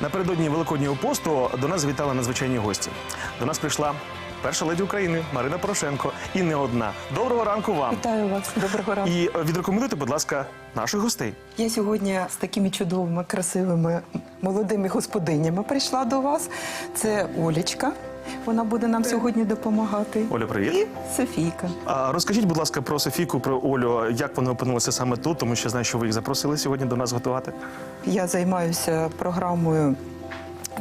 Напередодні Великоднього посту до нас вітали надзвичайні гості. До нас прийшла перша леді України Марина Порошенко і не одна. Доброго ранку вам. Вітаю вас, доброго ранку. І відрекомендуйте, будь ласка, наших гостей. Я сьогодні з такими чудовими, красивими молодими господинями прийшла до вас. Це Олечка. Вона буде нам сьогодні допомагати. Оля, привіт. І Софійка. А розкажіть, будь ласка, про Софійку, про Олю, як вони опинилися саме тут, тому що знаю, що ви їх запросили сьогодні до нас готувати. Я займаюся програмою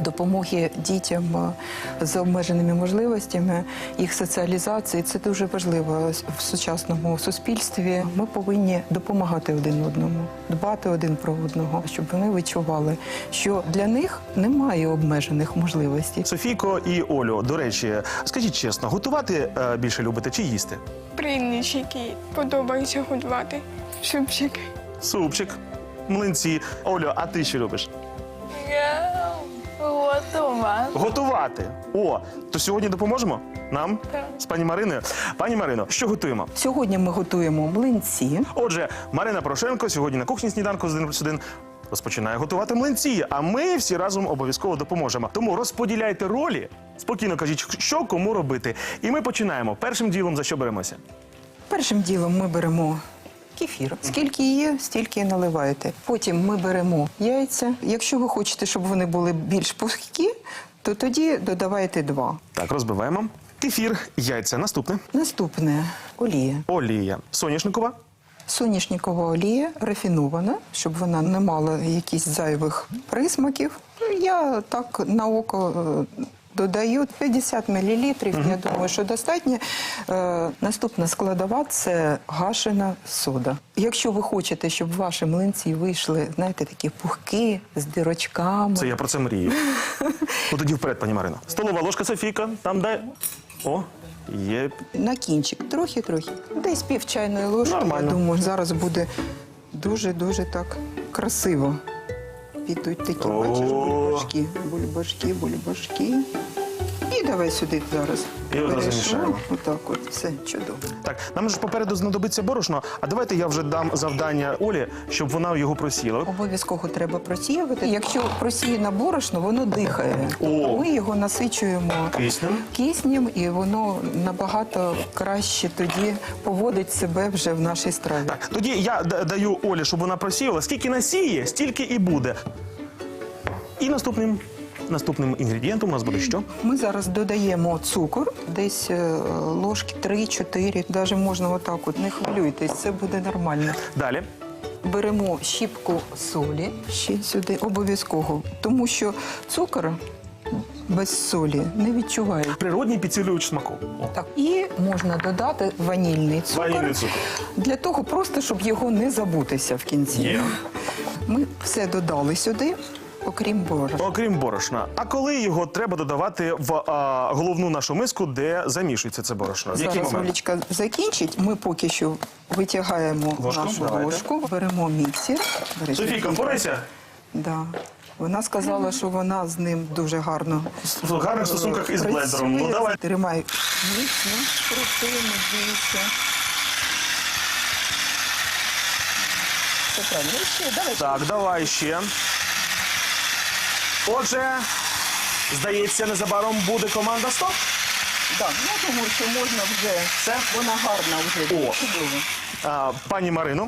допомоги дітям з обмеженими можливостями, їх соціалізації. Це дуже важливо в сучасному суспільстві. Ми повинні допомагати один одному, дбати один про одного, щоб вони відчували, що для них немає обмежених можливостей. Софійко і Олю, до речі, скажіть чесно, готувати е, більше любите чи їсти? Прийничики подобається готувати. Супчики. Супчик, млинці. Олю, а ти що любиш? Я готова. Готувати. О, то сьогодні допоможемо нам Так. з пані Мариною. Пані Марино, що готуємо? Сьогодні ми готуємо млинці. Отже, Марина Порошенко сьогодні на кухні сніданку з 1 плюс 1 розпочинає готувати млинці, а ми всі разом обов'язково допоможемо. Тому розподіляйте ролі, спокійно кажіть, що кому робити. І ми починаємо. Першим ділом за що беремося? Першим ділом ми беремо кефір. Скільки є, стільки і наливаєте. Потім ми беремо яйця. Якщо ви хочете, щоб вони були більш пухкі, то тоді додавайте два. Так, розбиваємо. Кефір, яйця. Наступне. Наступне олія. Олія. Соняшникова. Соняшникова олія рафінована, щоб вона не мала якихось зайвих присмаків. Я так на око е, додаю 50 мл. Я думаю, що достатньо. Е, наступна складова це гашена сода. Якщо ви хочете, щоб ваші млинці вийшли, знаєте, такі пухкі з дірочками. Це я про це мрію. ну тоді вперед, пані Марино. Столова ложка Софійка. Там дай. О, є. На кінчик, трохи-трохи. Десь пів чайної ложки. Нормально. Я думаю, зараз буде дуже-дуже так красиво. Підуть такі, бачиш, бульбашки, бульбашки, бульбашки. І давай сюди зараз. І одразу мішаємо. Отак от, все, чудово. Так, нам ж попереду знадобиться борошно. А давайте я вже дам завдання Олі, щоб вона його просіла. Обов'язково треба просіювати. Якщо просіяне борошно, воно дихає. Тобто ми його насичуємо Киснем. киснем, і воно набагато краще тоді поводить себе вже в нашій страві. Так, тоді я д- даю Олі, щоб вона просіяла. Скільки насіє, стільки і буде. І наступним, наступним інгредієнтом у нас буде що? Ми зараз додаємо цукор, десь е, ложки 3-4, навіть можна отак от, не хвилюйтесь, це буде нормально. Далі. Беремо щіпку солі ще сюди, обов'язково, тому що цукор без солі не відчуває. Природній підсилювач смаку. О, Так, і можна додати ванільний цукор, Ванільний цукор. для того, просто щоб його не забутися в кінці. Є. Ми все додали сюди, окрім борошна. Окрім борошна. А коли його треба додавати в а, головну нашу миску, де замішується це борошно? Зараз момент? Олічка закінчить. Ми поки що витягаємо Ложку? нашу Давайте. ложку, беремо міксер. Софійка, впорайся. Да. Вона сказала, що вона з ним дуже гарно В гарних стосунках із блендером. Ну давай. Тримай міцно, крути, не. Все правильно. Ще, давай. Так, давай ще. Отже, здається, незабаром буде команда стоп. Так, я думаю, що можна вже. Все? Вона гарна вже. О. Чудово. А, пані Марино.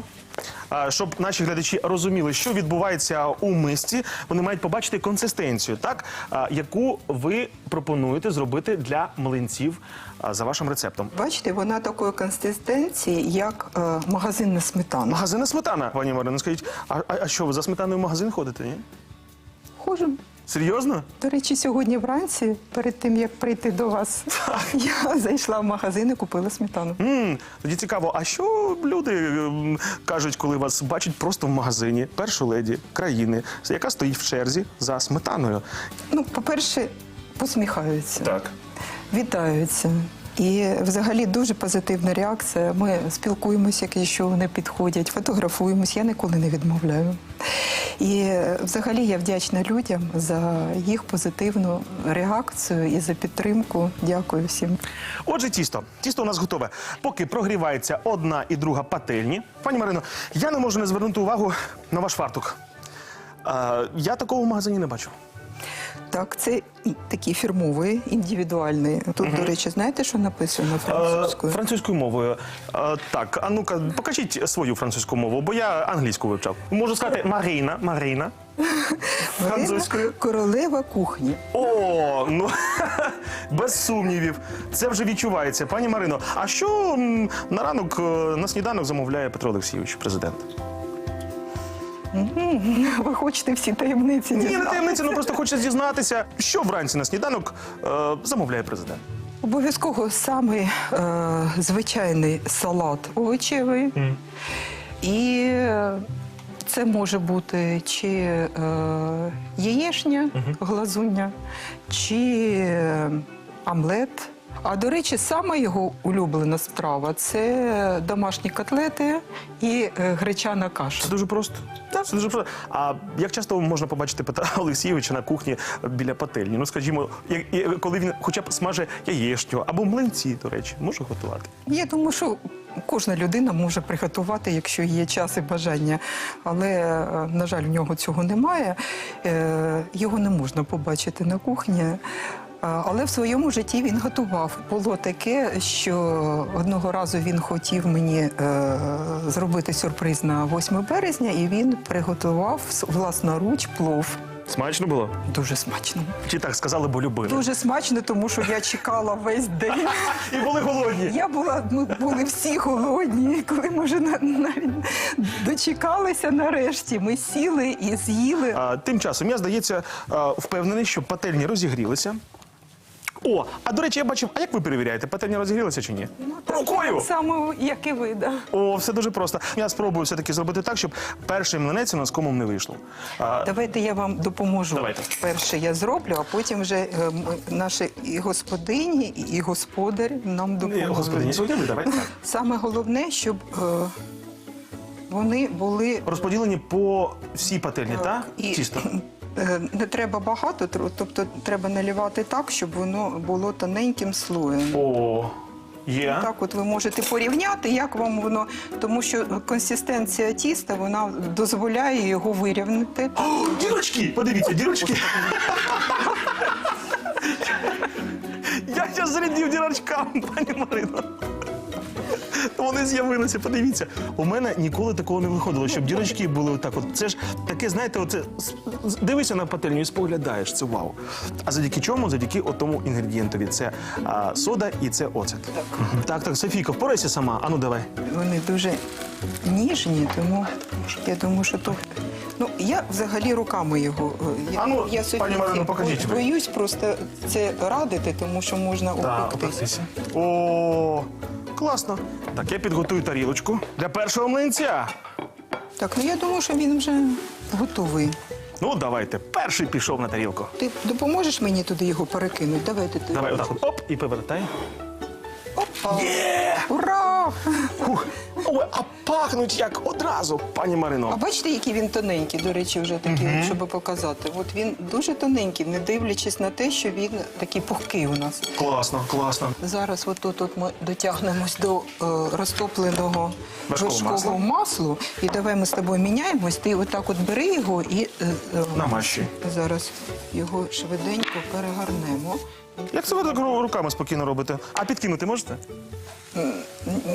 а, Щоб наші глядачі розуміли, що відбувається у мисці, вони мають побачити консистенцію, так а, яку ви пропонуєте зробити для млинців а, за вашим рецептом. Бачите, вона такої консистенції, як е, магазинна сметана. Магазинна сметана, пані Марино, скажіть, а, а, а що ви за сметаною в магазин ходите? Ні? Хожу. Серйозно? До речі, сьогодні вранці, перед тим як прийти до вас, я зайшла в магазин і купила сметану. м тоді цікаво, а що люди ем, кажуть, коли вас бачать просто в магазині, першу леді країни, яка стоїть в черзі за сметаною? Ну, по-перше, посміхаються, Так. вітаються. І взагалі дуже позитивна реакція. Ми спілкуємося, якщо вони підходять, фотографуємось. Я ніколи не відмовляю. І взагалі я вдячна людям за їх позитивну реакцію і за підтримку. Дякую всім. Отже, тісто. Тісто у нас готове. Поки прогрівається одна і друга пательні. Пані Марино, я не можу не звернути увагу на ваш фартук. Я такого в магазині не бачу. Так, це і- такий фірмовий, індивідуальний. Тут, до речі, знаєте, що написано Е, французькою? Французькою мовою. Е, Так, а ну-ка, покажіть свою французьку мову, бо я англійську вивчав. Можу сказати Марина, Марина. Французькою. Королева кухні. О, ну без сумнівів. Це вже відчувається. Пані Марино, а що на ранок е, на сніданок замовляє Петро Олексійович, президент? Ви хочете всі таємниці Ні, не дізнатися? таємниця, ну просто хочеться дізнатися, що вранці на сніданок е, замовляє президент. Обов'язково самий е, звичайний салат овочевий. І це може бути чи е, яєшня, глазуння, чи омлет. А до речі, саме його улюблена страва це домашні котлети і е, гречана каша. Це дуже просто. Це дуже просто. А як часто можна побачити Петра Олексійовича на кухні біля пательні? Ну, скажімо, коли він хоча б смаже яєшню або млинці, до речі, може готувати. Я думаю, що кожна людина може приготувати, якщо є час і бажання. Але, е, на жаль, в нього цього немає. Е, Його не можна побачити на кухні. Але в своєму житті він готував. Було таке, що одного разу він хотів мені е, зробити сюрприз на 8 березня, і він приготував власноруч плов. Смачно було? Дуже смачно. Чи так сказали, бо любили? Дуже смачно, тому що я чекала весь день. І були голодні. Я була, ми були всі голодні, коли ми вже на- навіть дочекалися нарешті. Ми сіли і з'їли. А, тим часом я, здається, впевнений, що пательні розігрілися. О, а до речі, я бачив, а як ви перевіряєте, пательні розігрілися чи ні? Рукою! Так само, як і ви, да. О, все дуже просто. Я спробую все-таки зробити так, щоб перший млинець у нас комом не вийшло. А, Давайте я вам допоможу. Давайте. Перше я зроблю, а потім вже е, м- наші і господині, і господар нам ні, допоможуть. господині, сьогодні давайте так. Саме головне, щоб е, вони були Розподілені по всій пательні, так? І Тісто. е, не треба багато, тобто треба наливати так, щоб воно було тоненьким слоєм. О, є. Так, от ви можете порівняти, як вам воно, тому що консистенція тіста вона дозволяє його вирівняти. О, дірочки! Подивіться, дірочки. Я зараз дірочкам, пані Марино. Вони з'явилися, подивіться. У мене ніколи такого не виходило, щоб дірочки були отак. От це ж таке, знаєте, оце дивишся на пательню і споглядаєш. Це вау. А завдяки чому? Завдяки отому інгредієнтові. Це а, сода і це оцет. Так, так, так Софійко, впорайся сама. Ану, давай. Вони дуже ніжні, тому я думаю, що то. Ну, я взагалі руками його. е, Я, А ну, я пані Марино, покажіть ви. боюсь просто це радити, тому що можна опектися. О, класно. Так, я підготую тарілочку для першого млинця. Так, ну я думаю, що він вже готовий. Ну, давайте. Перший пішов на тарілку. Ти допоможеш мені туди його перекинути? Давайте ти. Давай отак от. Оп, і повертай. Є! Ура! Фух. Ой, а пахнуть як одразу, пані А Марино. бачите, який він тоненький, до речі, вже такий, от, щоб показати. От він дуже тоненький, не дивлячись на те, що він такий пухкий у нас. Класно, класно. Зараз от тут от ми дотягнемось до е, розтопленого Вершкового вершкового маслу. І давай ми з тобою міняємось. Ти отак от бери його і е, е, Намащуй. зараз його швиденько перегорнемо. Як це ви так ру- руками спокійно робите? А підкинути можете?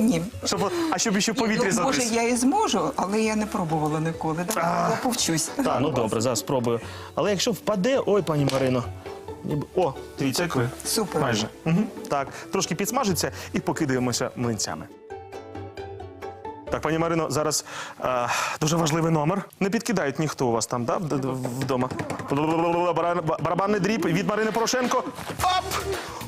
Ні. Щоб, а щоб ще повітря ну, може, я і зможу, але я не пробувала ніколи. Давай, А. я повчусь. Так, ну добре, зараз спробую. Але якщо впаде, ой, пані Марино. ніби- О, дивіться, як ви. Супер. Майже. Угу. Так, трошки підсмажиться і покидаємося млинцями. Так, пані Марино, зараз е, дуже важливий номер. Не підкидають ніхто у вас там, да, вдома. Барабан- Барабанний дріб від Марини Порошенко. Оп!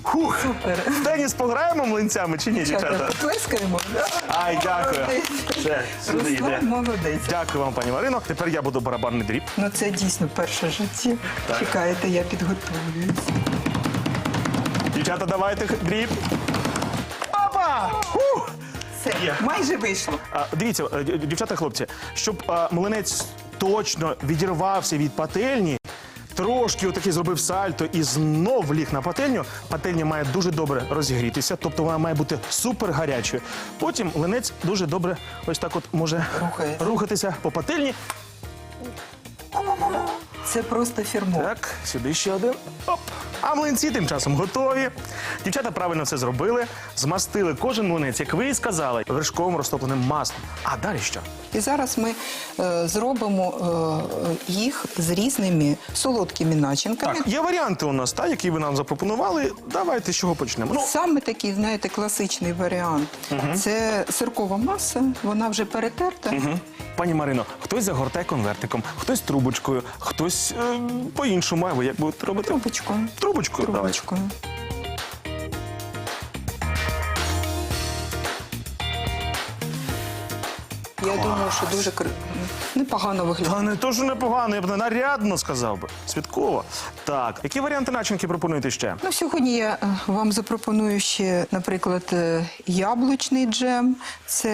Хух! Супер. В Теніс пограємо млинцями чи ні, дівчата? Плескаємо. Ай, дякую. Все, сюди йде. Руслан молодець. Дякую вам, пані Марино. Тепер я буду барабанний дріб. Ну це дійсно перше в житті. Чекайте, я підготовлююсь. Дівчата, давайте дріб. Все, Є. майже вийшло. А, дивіться, е, дів- дівчата, хлопці, щоб а, млинець точно відірвався від пательні, трошки отакий зробив сальто і знов ліг на пательню. Пательня має дуже добре розігрітися, тобто вона має бути супер гарячою. Потім млинець дуже добре ось так от може Рухається. рухатися по пательні. Це просто фірмо. Так, сюди ще один. Оп. А млинці тим часом готові. Дівчата правильно все зробили. Змастили кожен млинець, як ви і сказали, вершковим розтопленим маслом. А далі що? І зараз ми е, зробимо е, їх з різними солодкими начинками. Так, є варіанти у нас, та, які ви нам запропонували. Давайте з чого почнемо. Ну, Саме такий, знаєте, класичний варіант. Це сиркова маса, вона вже перетерта. Мгм. Пані Марино, хтось загортає конвертиком, хтось трубочкою, хтось е, по-іншому. А ви як будете робити? Трубочкою. Трубочкою. Трубочкою. Я думаю, що дуже кр- непогано виглядає. Та не то, що непогано, я б не нарядно сказав би. Святково. Так, які варіанти начинки пропонуєте ще? Ну, сьогодні я е, вам запропоную ще, наприклад, е, яблучний джем, це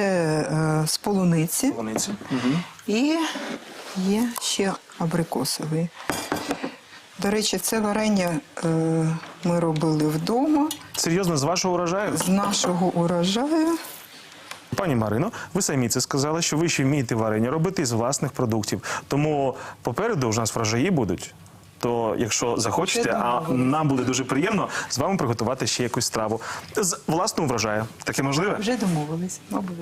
е, з полуниці. Полуниці. І є ще абрикосовий. До речі, це варення е, ми робили вдома Серйозно, з вашого урожаю? з нашого урожаю. Пані Марино, ви самі це сказали, що ви ще вмієте варення робити з власних продуктів. Тому попереду ж у нас врожаї будуть. То, якщо захочете, а нам буде дуже приємно з вами приготувати ще якусь страву з власного врожаю. Таке можливе? Вже домовились, мабуть.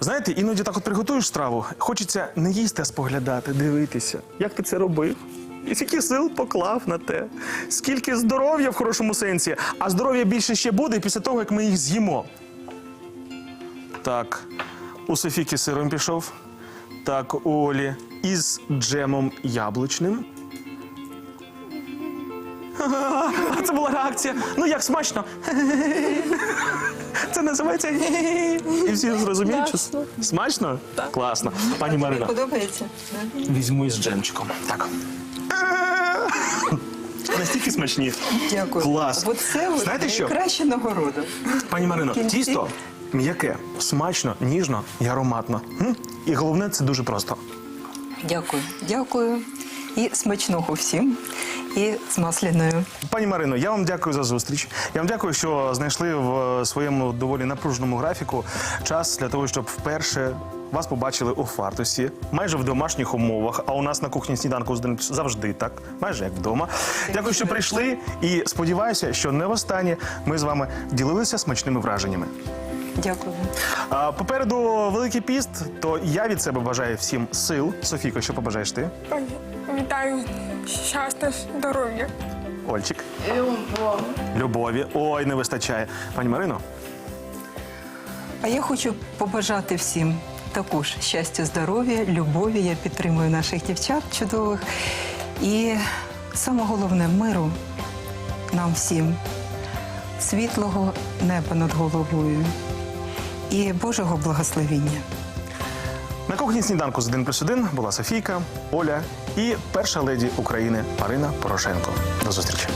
Знаєте, іноді так от приготуєш страву, хочеться не їсти, а споглядати, дивитися, як ти це робив. І скільки сил поклав на те, скільки здоров'я в хорошому сенсі, а здоров'я більше ще буде після того, як ми їх з'їмо. Так, у Софіки сиром пішов. Так, у Олі із джемом яблучним. Це була реакція. Ну як смачно. Це називається. І всі зрозуміють, що Смачно. смачно? Класно. Пані Марина, Подобається? візьму із джемчиком. Так. Настільки смачні. Дякую. Клас. Оце Знаєте що? найкраща нагорода. Пані Марино, тісто м'яке, смачно, ніжно і ароматно. М? І головне, це дуже просто. Дякую. Дякую. І смачного всім. І з масляною. Пані Марино, я вам дякую за зустріч. Я вам дякую, що знайшли в е, своєму доволі напруженому графіку час для того, щоб вперше вас побачили у фартусі, майже в домашніх умовах. А у нас на кухні сніданку завжди так, майже як вдома. Дякую, що прийшли. І сподіваюся, що не востаннє ми з вами ділилися смачними враженнями. Дякую. А, попереду великий піст, то я від себе бажаю всім сил. Софійко, що побажаєш ти? Вітаю щастя, здоров'я. Ольчик, Любов. любові. Ой, не вистачає. Пані Марино. А я хочу побажати всім також щастя, здоров'я, любові. Я підтримую наших дівчат чудових. І саме головне миру нам всім, світлого неба над головою і Божого благословіння. На кухні сніданку з 1 плюс 1 була Софійка, Оля і перша леді України Марина Порошенко. До зустрічі.